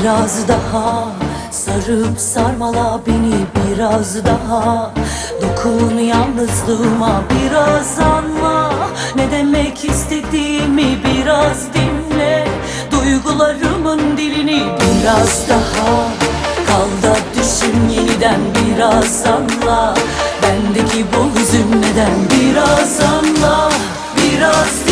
Biraz daha sarıp sarmala beni biraz daha. Dokun yalnızlığıma biraz anla Ne demek istediğimi biraz dinle. Duygularımın dilini biraz daha Kal da düşün yeniden biraz anla. Bendeki bu hüzün neden? Biraz anla Biraz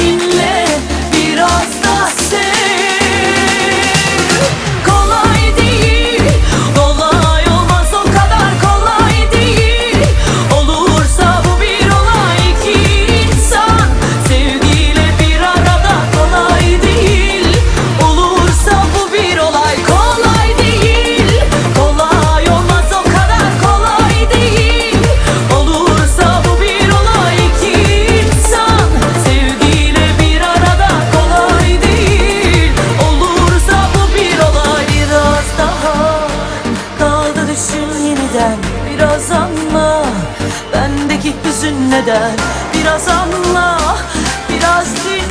biraz anla Bendeki hüzün neden? Biraz anla Biraz dinle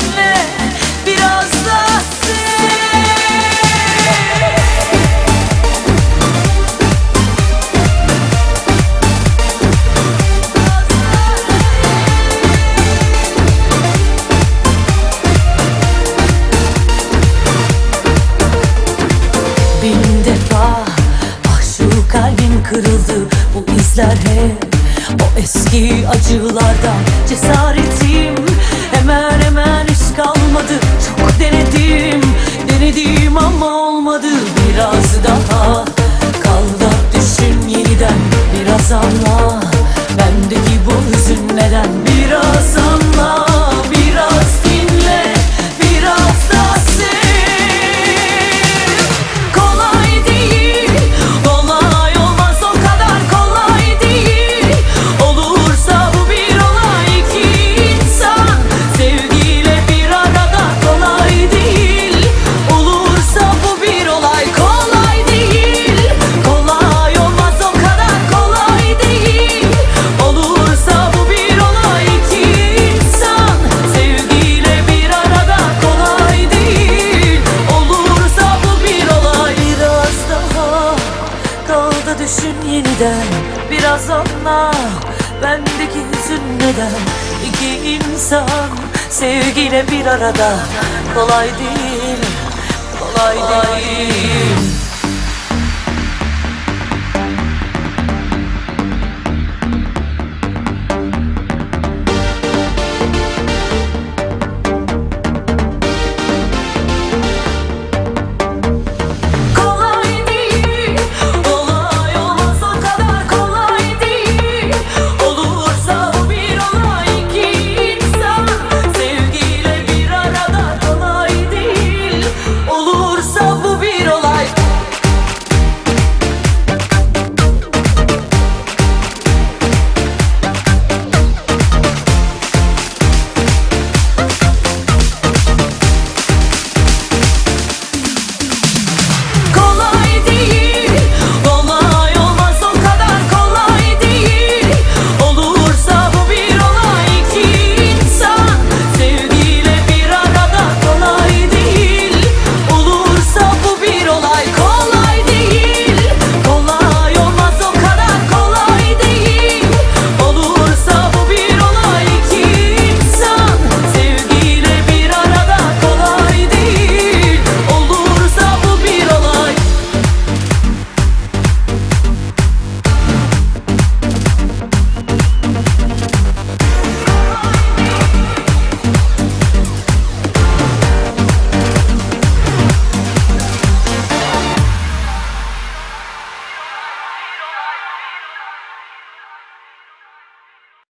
izler hep o eski acılardan Cesaretim hemen hemen hiç kalmadı. Çok denedim denedim ama olmadı. Biraz daha kal da düşün yeniden. Biraz anla bendeki bu hüzün neden? Biraz anla yeniden Biraz anla bendeki hüzün neden? İki insan sevgiyle bir arada. Kolay değil Kolay değil